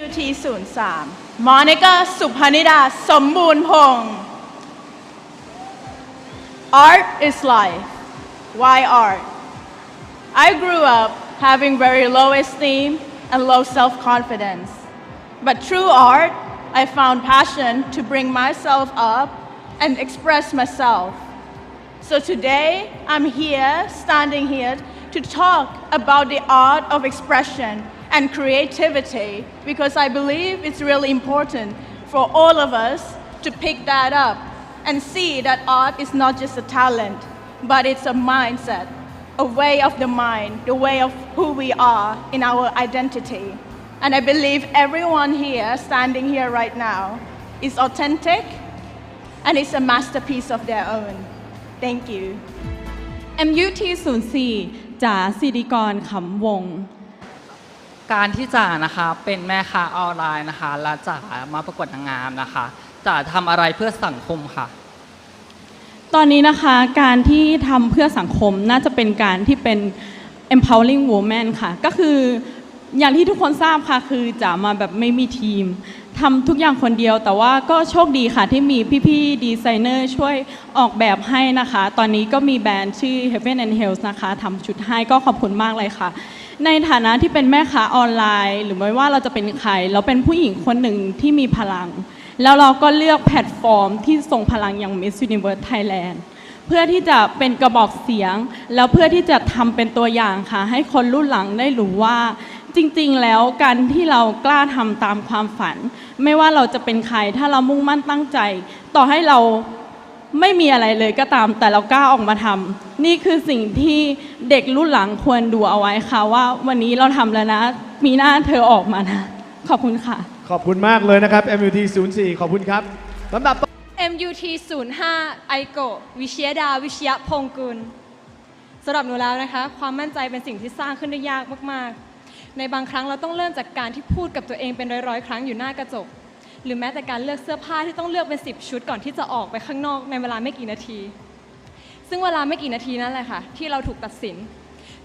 UT 03 Monica Art is life. Why art? I grew up having very low esteem and low self confidence. But through art, I found passion to bring myself up and express myself. So today, I'm here, standing here, to talk about the art of expression and creativity because I believe it's really important for all of us to pick that up and see that art is not just a talent, but it's a mindset, a way of the mind, the way of who we are in our identity. And I believe everyone here, standing here right now, is authentic and it's a masterpiece of their own. Thank you. MUT 04จ่าสิริกรขำวง การที่จ่านะคะเป็นแม่ค้าออนไลน์นะคะและจ่ามาประกวดนางงามนะคะจ่าทำอะไรเพื่อสังคมค่ะ ตอนนี้นะคะการที่ทำเพื่อสังคมน่าจะเป็นการที่เป็น empowering woman ค่ะ ก็คืออย่างที่ทุกคนทราบค่ะคือจะมาแบบไม่มีทีมทำทุกอย่างคนเดียว แต่ว่าก็โชคดีค่ะที่มีพี่ๆดีไซเนอร์ช่วยออกแบบให้นะคะ ตอนนี้ก็มีแบรนด์ชื่อ Heaven and Health นะคะทำชุดให้ก็ขอบคุณมากเลยค่ะ ในฐานะที่เป็นแม่ค้าออนไลน์ หรือไม่ว่าเราจะเป็นใคร เราเป็นผู้หญิงคนหนึ่งที่มีพลัง แล้วเราก็เลือกแพลตฟอร์มที่ทรงพลังอย่าง Miss Universe Thailand เพื่อที่จะเป็นกระบอกเสียง แล้วเพื่อที่จะทำเป็นตัวอย่างค่ะ ให้คนรุ่นหลังได้รู้ว่า จริงๆ แล้วการที่เรากล้าทำตามความฝัน ไม่ว่าเราจะเป็นใครถ้าเรามุ่งมั่นตั้งใจ ต่อให้เรา ไม่มีอะไรเลยก็ตามแต่เรากล้าออกมาทำนี่คือสิ่งที่เด็กรุ่นหลังควรดูเอาไว้ค่ะว่าวันนี้เราทำแล้วนะ มีหน้าเธอออกมานะ ขอบคุณค่ะ ขอบคุณมากเลยนะครับ MUT 04ขอบคุณครับลำดับต่อ MUT 05ไอโกวิเชียดา วิชยพงกุลสำหรับหนูแล้วนะคะ ความมั่นใจเป็นสิ่งที่สร้างขึ้นได้ยากมาก ๆ ในบางครั้งเราต้องเริ่มจากการที่พูดกับตัวเองเป็นร้อยๆ ครั้งอยู่หน้ากระจก หรือแม้แต่การเลือกเสื้อผ้าที่ต้องเลือกเป็น 10 ชุดก่อนที่จะออกไปข้างนอกในเวลาไม่กี่นาที ซึ่งเวลาไม่กี่นาทีนั่นแหละค่ะ ที่เราถูกตัดสิน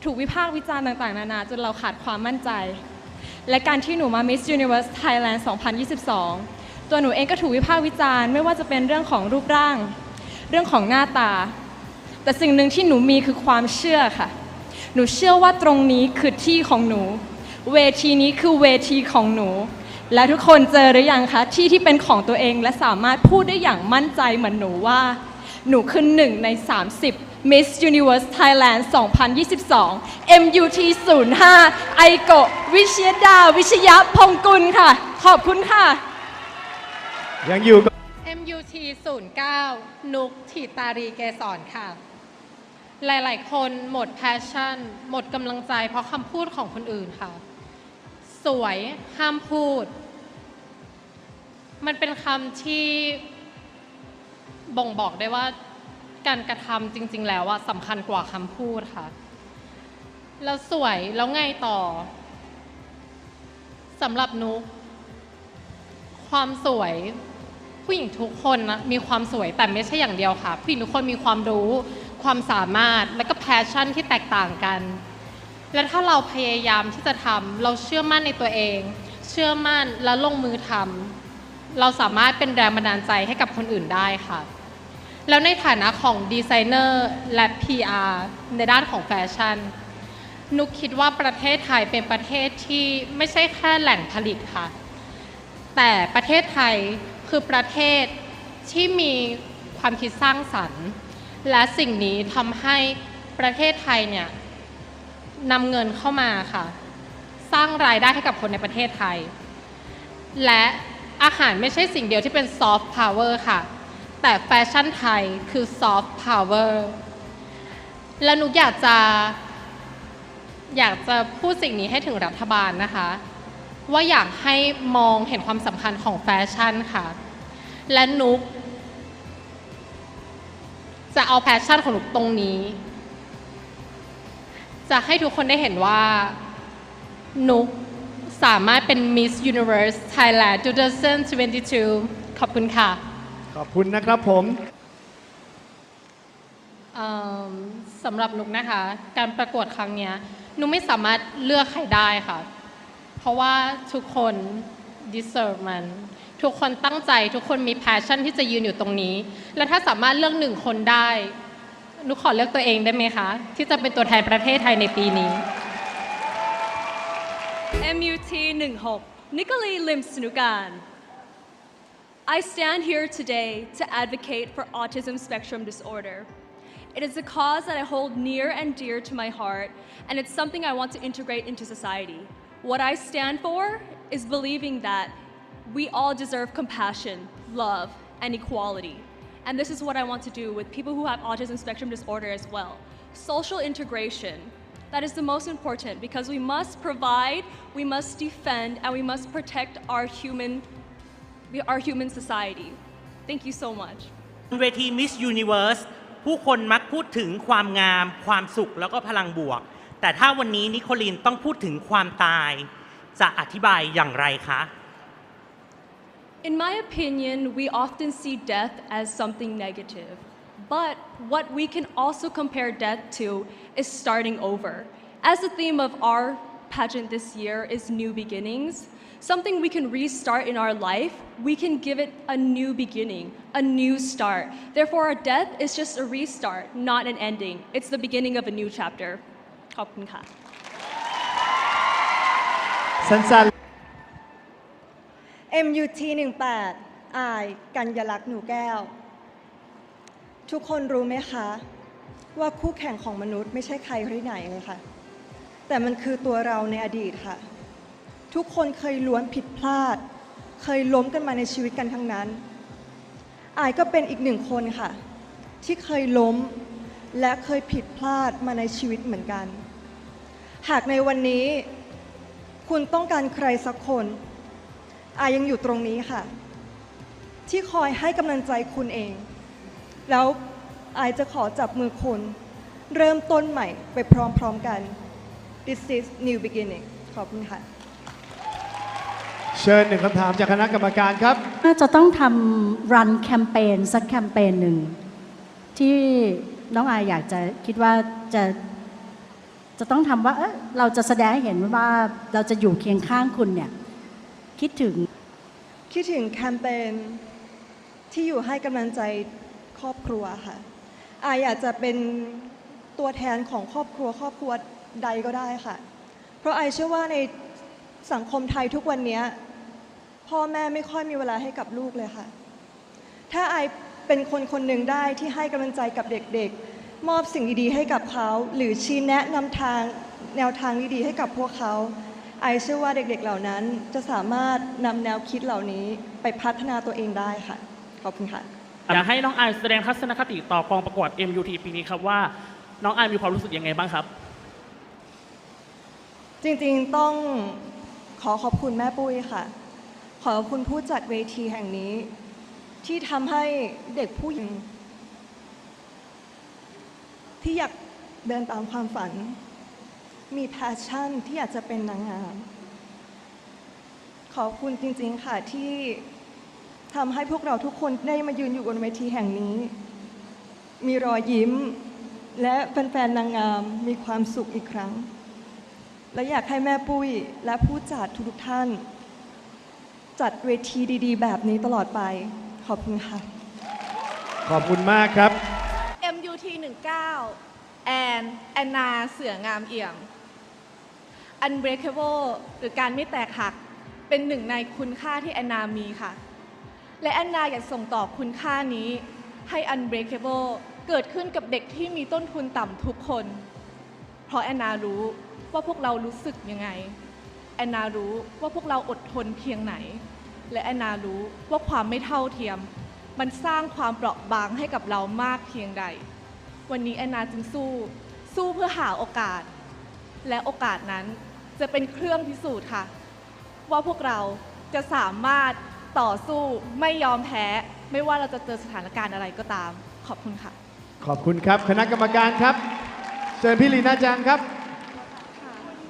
ถูกวิพากษ์วิจารณ์ต่างๆ นานาจนเราขาดความมั่นใจ และการที่หนูมา Miss Universe Thailand 2022 ตัวหนูเองก็ถูกวิพากษ์วิจารณ์ไม่ว่าจะเป็นเรื่องของรูปร่าง เรื่องของหน้าตา แต่สิ่งหนึ่งที่หนูมีคือความเชื่อค่ะ หนูเชื่อว่าตรงนี้คือที่ของหนู เวทีนี้คือเวทีของหนู และทุกคนเจอหรือยังคะ ที่ที่เป็นของตัวเองและสามารถพูดได้อย่างมั่นใจเหมือนหนูว่า หนูคือหนึ่งใน 30 Miss Universe Thailand 2022 MUT 05ไอโกะวิชยดา วิชยะพงกุลค่ะ ขอบคุณค่ะ ยังอยู่กับ MUT 09 นุกถิตารีเกษรค่ะ หลาย ๆ คนหมดแพชชั่น หมดกำลังใจเพราะคำพูดของคนอื่นค่ะ สวยห้ามพูด มันเป็นคำที่บ่งบอกได้ว่าการกระทำจริง ๆ แล้วอะสำคัญกว่าคำพูดค่ะ แล้วสวยแล้วไงต่อสำหรับนุกความสวยผู้หญิงทุกคนนะมีความสวยแต่ไม่ใช่อย่างเดียวค่ะ ผู้หญิงทุกคนมีความรู้ความสามารถและก็แพชชั่นที่แตกต่างกัน และถ้าเราพยายามที่จะทำเราเชื่อมั่นในตัวเอง เชื่อมั่นและลงมือทำ เราสามารถเป็นแรงบันดาลใจให้กับคนอื่นได้ค่ะ แล้วในฐานะของดีไซเนอร์และ PR ในด้านของแฟชั่น นุกคิดว่าประเทศไทยเป็นประเทศที่ไม่ใช่แค่แหล่งผลิตค่ะ แต่ประเทศไทยคือประเทศที่มีความคิดสร้างสรรค์ และสิ่งนี้ทำให้ประเทศไทยเนี่ยนำเงินเข้ามาค่ะ สร้างรายได้ให้กับคนในประเทศไทย และ อาหารไม่ใช่สิ่งเดียวที่เป็นซอฟต์พาวเวอร์ค่ะ แต่แฟชั่นไทยคือซอฟต์พาวเวอร์และนุกอยากจะ อยากจะพูดสิ่งนี้ให้ถึงรัฐบาลนะคะ ว่าอยากให้มองเห็นความสำคัญของแฟชั่นค่ะ และนุกจะเอาแพชชั่นของนุกตรงนี้ จะให้ทุกคนได้เห็นว่านุก สามารถเป็น Miss Universe Thailand 2022 ขอบคุณค่ะ ขอบคุณนะครับผมเอิ่มสำหรับนุกนะคะ การประกวดครั้งเนี้ยนุกไม่สามารถเลือกใครได้ค่ะ เพราะว่าทุกคน deserve มัน ทุกคนตั้งใจทุกคนมี passion ที่จะยืนอยู่ตรงนี้ และถ้าสามารถเลือกหนึ่งคนได้หนุขอเลือกตัวเองได้ไหมคะ ที่จะเป็นตัวแทนประเทศไทยในปีนี้ 16 Nikoli Lim Snukan. I stand here today to advocate for autism spectrum disorder. It is a cause that I hold near and dear to my heart, and it's something I want to integrate into society. What I stand for is believing that we all deserve compassion, love, and equality. And this is what I want to do with people who have autism spectrum disorder as well. Social integration. That is the most important because we must provide, we must defend, and we must protect our human, our human society. Thank you so much. เวที Miss Universe ผู้คนมักพูดถึงความงาม ความสุขแล้วก็พลังบวก แต่ถ้าวันนี้นิโคลินต้องพูดถึงความตาย จะอธิบายอย่างไรคะ In my opinion, we often see death as something negative. But what we can also compare death to is starting over. As the theme of our pageant this year is new beginnings, something we can restart in our life, we can give it a new beginning, a new start. Therefore, our death is just a restart, not an ending. It's the beginning of a new chapter. ขอบคุณค่ะ สั้น MUT 18อาย กัญญลักษณ์หนูแก้ว ทุกคนรู้ไหมคะ ว่าคู่แข่งของมนุษย์ไม่ใช่ใครที่ไหนเลยค่ะ แต่มันคือตัวเราในอดีตค่ะ ทุกคนเคยล้วนผิดพลาด เคยล้มกันมาในชีวิตกันทั้งนั้น อายก็เป็นอีกหนึ่งคนค่ะ ที่เคยล้มและเคยผิดพลาดมาในชีวิตเหมือนกัน หากในวันนี้ คุณต้องการใครสักคน อายังอยู่ตรงนี้ค่ะ ที่คอยให้กำลังใจคุณเอง แล้วอายจะขอจับมือคุณ เริ่มต้นใหม่ไปพร้อมๆกัน This is new beginning ขอบคุณค่ะๆเชิญหนึ่งคำถามจากคณะกรรมการครับ น่าจะต้องทำรันแคมเปญสักแคมเปญหนึ่ง ที่น้องอายอยากจะคิดว่าจะจะต้องทำว่าเอยเราจะแสดงให้เห็นว่าเราจะอยู่เคียงข้างคุณเนี่ย คิดถึง คิดถึงแคมเปญที่อยู่ให้กำลังใจค รอบครัวค่ะอายอากจะเป็นตัวแทนของครอบครัว ครอบครัวใดก็ได้ค่ะ เพราะไอเชื่อว่าในสังคมไทยทุกวันนี้พ่อแม่ไม่ค่อยมีเวลาให้กับลูกเลยค่ะ ถ้าไอเป็นคนคนหนึ่งได้ที่ให้กำลังใจกับเด็กๆ มอบสิ่งดีๆให้กับเขา หรือชี้แนะนำทางแนวทางดีๆให้กับพวกเขา ไอเชื่อว่าเด็กๆเหล่านั้นจะสามารถนำแนวคิดเหล่านี้ไปพัฒนาตัวเองได้ค่ะ ขอบคุณค่ะ อยากให้น้องอายแสดงทัศนคติต่อกองประกวด MUT ปีนี้ครับว่า น้องอายมีความรู้สึกยังไงบ้างครับ จริงๆต้องขอขอบคุณแม่ปุ้ยค่ะ ขอขอบคุณผู้จัดเวทีแห่งนี้ ที่ทำให้เด็กผู้หญิง ที่อยากเดินตามความฝัน มีแพชชั่นที่อยากจะเป็นนางงาม ขอบคุณจริงๆค่ะที่ ทำให้พวกเราทุกคนได้มายืนอยู่บนเวทีแห่งนี้ มีรอยยิ้ม และแฟนๆนางงามมีความสุขอีกครั้ง และอยากให้แม่ปุ้ยและผู้จัดทุกๆท่าน จัดเวทีดีๆ แบบนี้ตลอดไป ขอบคุณค่ะ ขอบคุณมากครับ MUT 19แอนแอนนาเสืองามเอี่ยม Unbreakable หรือการไม่แตกหัก เป็นหนึ่งในคุณค่าที่แอนนามีค่ะ และแอนนาอยากส่งต่อคุณค่านี้ ให้ Unbreakable เกิดขึ้นกับเด็กที่มีต้นทุนต่ำทุกคน เพราะแอนนารู้ว่าพวกเรารู้สึกยังไง แอนนารู้ว่าพวกเราอดทนเพียงไหน และแอนนารู้ว่าความไม่เท่าเทียม มันสร้างความเปราะบางให้กับเรามากเพียงใด วันนี้แอนนาจึงสู้ สู้เพื่อหาโอกาส และโอกาสนั้นจะเป็นเครื่องพิสูจน์ค่ะ ว่าพวกเราจะสามารถ ต่อสู้ไม่ยอมแพ้ ไม่ว่าเราจะเจอสถานการณ์อะไรก็ตาม ขอบคุณค่ะ ขอบคุณครับ คณะกรรมการครับเชิญพี่ลีน่าจังครับ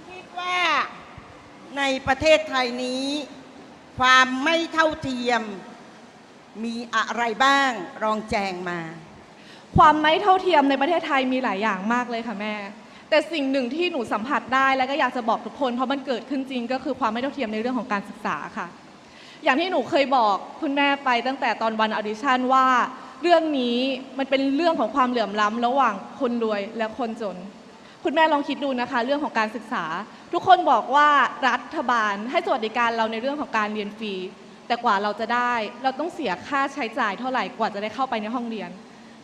คิดว่าในประเทศไทยนี้ ความไม่เท่าเทียม มีอะไรบ้างรองแจงมา ความไม่เท่าเทียมในประเทศไทยมีหลายอย่างมากเลยค่ะแม่ แต่สิ่งหนึ่งที่หนูสัมผัสได้และก็อยากจะบอกทุกคนเพราะมันเกิดขึ้นจริง ก็คือความไม่เท่าเทียมในเรื่องของการศึกษาค่ะ อย่างที่หนูเคยบอกคุณแม่ไปตั้งแต่ตอนวันออดิชั่นว่า เรื่องนี้มันเป็นเรื่องของความเหลื่อมล้ำระหว่างคนรวยและคนจน คุณแม่ลองคิดดูนะคะ เรื่องของการศึกษา ทุกคนบอกว่ารัฐบาลให้สวัสดิการเราในเรื่องของการเรียนฟรีแต่กว่าเราจะได้ เราต้องเสียค่าใช้จ่ายเท่าไหร่กว่าจะได้เข้าไปในห้องเรียน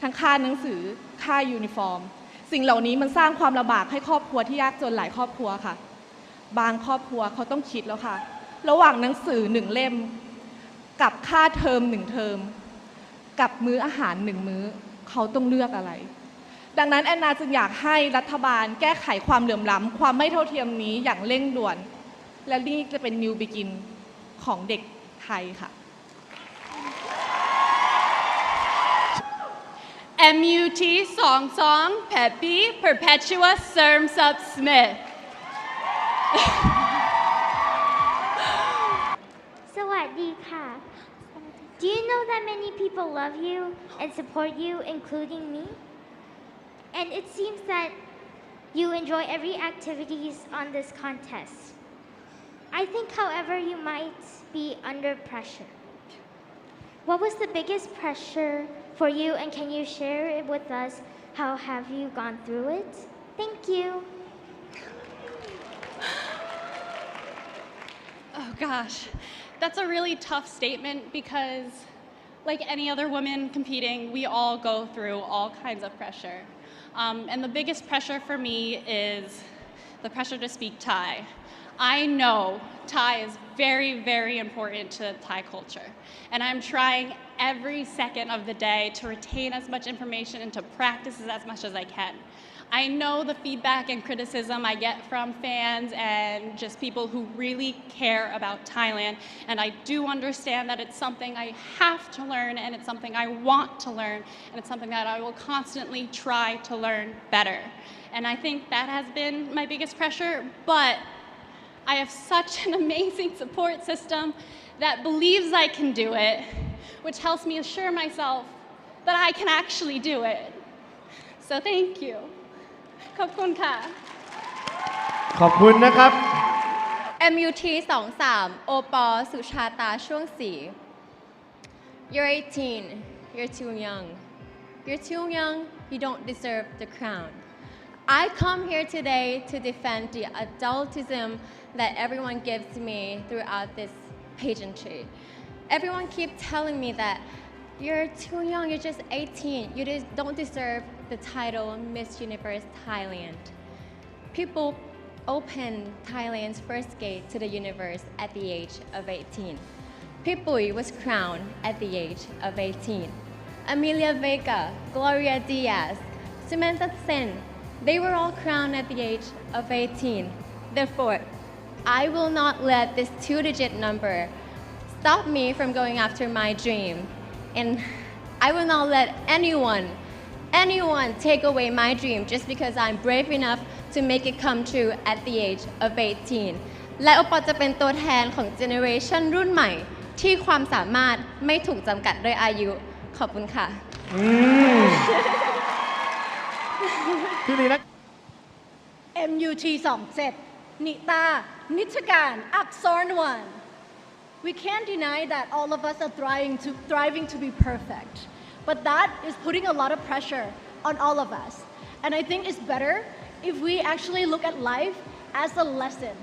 ทั้งค่าหนังสือค่ายูนิฟอร์ม สิ่งเหล่านี้มันสร้างความลำบากให้ครอบครัวที่ยากจนหลายครอบครัวค่ะ บางครอบครัวเขาต้องคิดแล้วค่ะ ระหว่างหนังสือหนึ่งเล่ม กับค่าเทอมหนึ่งเทอม กับมื้ออาหารหนึ่งมื้อ เขาต้องเลือกอะไร ดังนั้นแอนนาจึงอยากให้รัฐบาลแก้ไขความเหลื่อมล้ำความไม่เท่าเทียมนี้อย่างเร่งด่วน และนี่จะเป็น New Begin ของเด็กไทยค่ะ MUT สองสอง Peppy Perpetua Serm Sub Smith Do you know that many people love you and support you, including me? And it seems that you enjoy every activities on this contest. I think, however, you might be under pressure. What was the biggest pressure for you, and can you share it with us? How have you gone through it? Thank you. Oh gosh, that's a really tough statement because, like any other woman competing, we all go through all kinds of pressure. Um, and the biggest pressure for me is the pressure to speak Thai. I know Thai is very, very important to Thai culture. And I'm trying every second of the day to retain as much information and to practice as much as I can. I know the feedback and criticism I get from fans and just people who really care about Thailand. And I do understand that it's something I have to learn and it's something I want to learn and it's something that I will constantly try to learn better. And I think that has been my biggest pressure, but I have such an amazing support system that believes I can do it, which helps me assure myself that I can actually do it. So thank you. ขอบคุณค่ะ ขอบคุณนะครับ MUT 23โอปอสุชาตาช่วงสี You're 18 You're too young You're too young You don't deserve the crown I come here today to defend the adultism that everyone gives me throughout this pageantry. Everyone keeps telling me that you're too young, you're just 18, you just don't deserve the title Miss Universe Thailand. People open Thailand's first gate to the universe at the age of 18. Pipui was crowned at the age of 18. Amelia Vega, Gloria Diaz, Samantha Sen, they were all crowned at the age of 18. Therefore, I will not let this two digit number stop me from going after my dream. And I will not let anyone, anyone take away my dream just because I'm brave enough to make it come true at the age of 18. และโอปอลจะเป็นตัวแทนของเจเนอเรชันรุ่นใหม่ ที่ความสามารถไม่ถูกจำกัดด้วยอายุ ขอบคุณค่ะอืมพี่ลีนะ MUT 27นิตา นิชการ อักษรวัน We can't deny that all of us are trying to, thriving to be perfect. But that is putting a lot of pressure on all of us. And I think it's better if we actually look at life as a lesson,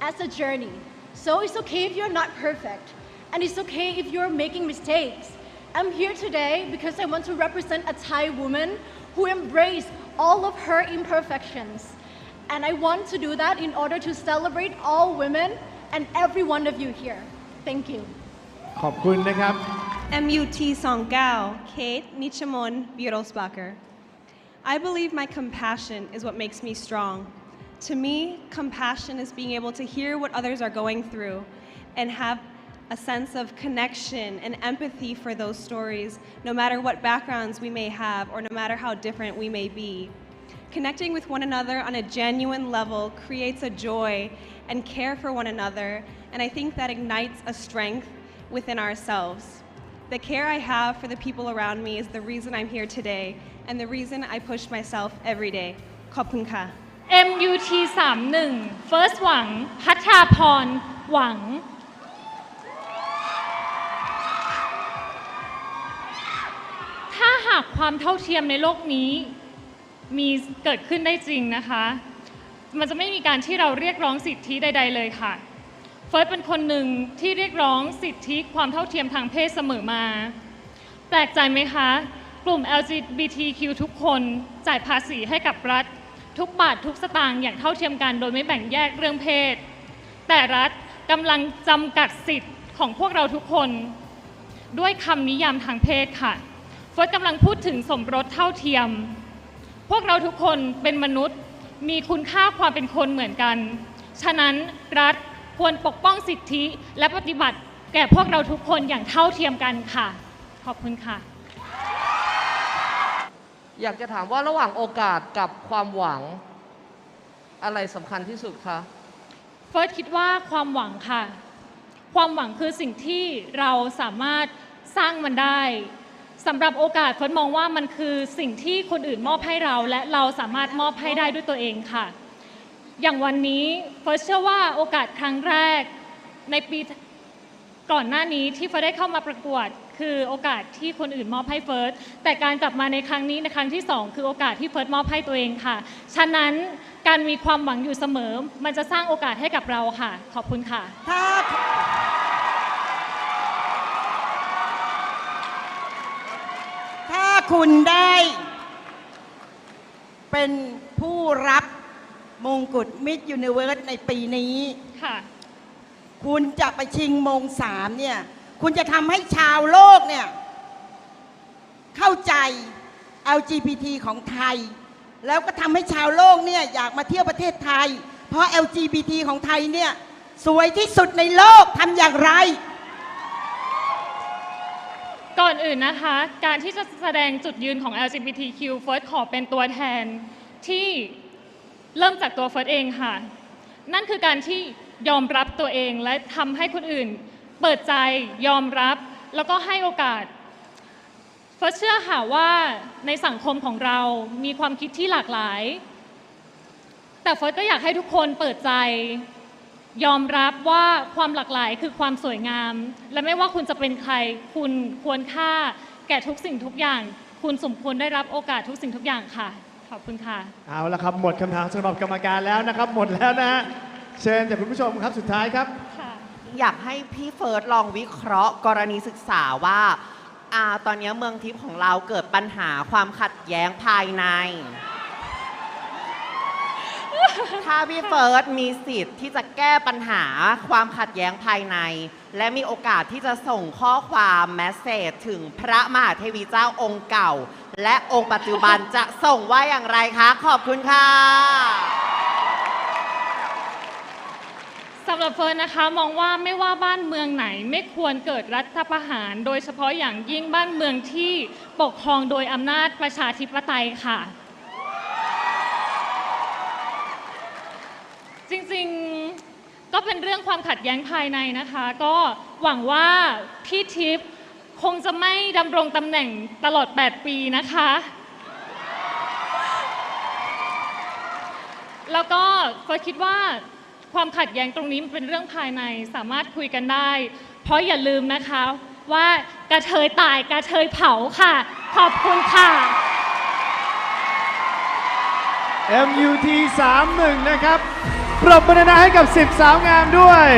as a journey. So it's okay if you're not perfect. And it's okay if you're making mistakes. I'm here today because I want to represent a Thai woman who embrace all of her imperfections. And I want to do that in order to celebrate all women and every one of you here. Thank you. ขอบคุณนะครับ MUT Songao, Kate Nichamon Birosbacher. I believe my compassion is what makes me strong. To me, compassion is being able to hear what others are going through and have a sense of connection and empathy for those stories, no matter what backgrounds we may have or no matter how different we may be. Connecting with one another on a genuine level creates a joy and care for one another, and I think that ignites a strength within ourselves. The care I have for the people around me is the reason I'm here today and the reason I push myself every day. ขอบคุณค่ะ MUT 31 First หวังพัชาพร หวัง ถ้าหากความเท่าเทียมในโลกนี้มีเกิดขึ้นได้จริงนะคะ มันจะไม่มีการที่เราเรียกร้องสิทธิใด ๆ เลยค่ะ เฟิร์สเป็นคนหนึ่งที่เรียกร้องสิทธิความเท่าเทียมทางเพศเสมอมา แปลกใจไหมคะ กลุ่ม LGBTQ ทุกคนจ่ายภาษีให้กับรัฐ ทุกบาททุกสตางค์อย่างเท่าเทียมกันโดยไม่แบ่งแยกเรื่องเพศ แต่รัฐกำลังจำกัดสิทธิ์ของพวกเราทุกคน ด้วยคำนิยามทางเพศค่ะเฟิร์สกำลังพูดถึงสมรสเท่าเทียม พวกเราทุกคนเป็นมนุษย์มีคุณค่าความเป็นคนเหมือนกัน ฉะนั้นรัฐ ควรปกป้องสิทธิ และปฏิบัติแก่พวกเราทุกคนอย่างเท่าเทียมกันค่ะ ขอบคุณค่ะ อยากจะถามว่าระหว่างโอกาสกับความหวังอะไรสำคัญที่สุดคะเฟิร์สคิดว่าความหวังค่ะ ความหวังคือสิ่งที่เราสามารถสร้างมันได้สำหรับโอกาสเฟิร์สมองว่ามันคือสิ่งที่คนอื่นมอบให้เรา และเราสามารถมอบให้ได้ด้วยตัวเองค่ะ อย่างวันนี้เฟิร์สเชื่อว่าโอกาสครั้งแรกในปีก่อนหน้านี้ที่เฟิร์สได้เข้ามาประกวด คือโอกาสที่คนอื่นมอบให้เฟิร์สแต่การกลับมาในครั้งนี้ในครั้งที่สองคือโอกาสที่เฟิร์สมอบให้ตัวเองค่ะ ฉะนั้นการมีความหวังอยู่เสมอ มันจะสร้างโอกาสให้กับเราค่ะ ขอบคุณค่ะ ถ้าถ้าคุณได้เป็นผู้รับ มงกุฎมิสยูนิเวิร์สในปีนี้ ค่ะ คุณจะไปชิงมงสามเนี่ย คุณจะทำให้ชาวโลกเนี่ย เข้าใจ LGBT ของไทย แล้วก็ทำให้ชาวโลกเนี่ย อยากมาเที่ยวประเทศไทย เพราะ LGBT ของไทยเนี่ย สวยที่สุดในโลกทำอย่างไร ก่อนอื่นนะคะ การที่จะแสดงจุดยืนของ LGBTQ First ขอเป็นตัวแทนที่ เริ่มจากตัวเฟิร์สเองค่ะ นั่นคือการที่ยอมรับตัวเองและทำให้คนอื่น เปิดใจยอมรับ แล้วก็ให้โอกาสเฟิร์สเชื่อค่ะว่าในสังคมของเรามีความคิดที่หลากหลาย แต่เฟิร์สก็อยากให้ทุกคนเปิดใจ ยอมรับว่าความหลากหลายคือความสวยงาม และไม่ว่าคุณจะเป็นใคร คุณควรค่า แก่ทุกสิ่งทุกอย่าง คุณสมควรได้รับโอกาสทุกสิ่งทุกอย่างค่ะ ขอบคุณค่ะ เอาละครับ หมดคำถามสำหรับกรรมการแล้วนะครับ หมดแล้วนะฮะเชิญจากคุณผู้ชมครับสุดท้ายครับ อยากให้พี่เฟิร์สลองวิเคราะห์กรณีศึกษาว่าอาตอนนี้เมืองทิพย์ของเราเกิดปัญหาความขัดแย้งภายใน ถ้าพี่เฟิร์สมีสิทธิ์ที่จะแก้ปัญหาความขัดแย้งภายใน และมีโอกาสที่จะส่งข้อความแมสเซจถึงพระมหาเทวีเจ้าองค์เก่า และองค์ปัจจุบันจะส่งว่าอย่างไรคะ ขอบคุณค่ะสำหรับเฟิร์นนะคะมองว่าไม่ว่าบ้านเมืองไหนไม่ควรเกิดรัฐประหาร โดยเฉพาะอย่างยิ่งบ้านเมืองที่ปกครองโดยอำนาจประชาธิปไตยค่ะ จริงๆก็เป็นเรื่องความขัดแย้งภายในนะคะ ก็หวังว่าพี่ทิพย์ คงจะไม่ดำรงตำแหน่งตลอด 8 ปีนะคะ แล้วก็เฟิร์สคิดว่าความขัดแย้งตรงนี้มันเป็นเรื่องภายในสามารถคุยกันได้ เพราะอย่าลืมนะคะว่ากระเทยตายกระเทยเผาค่ะ ขอบคุณค่ะ MUT 31 นะครับ ปรบมือดังๆให้กับ 10 สาวงามด้วย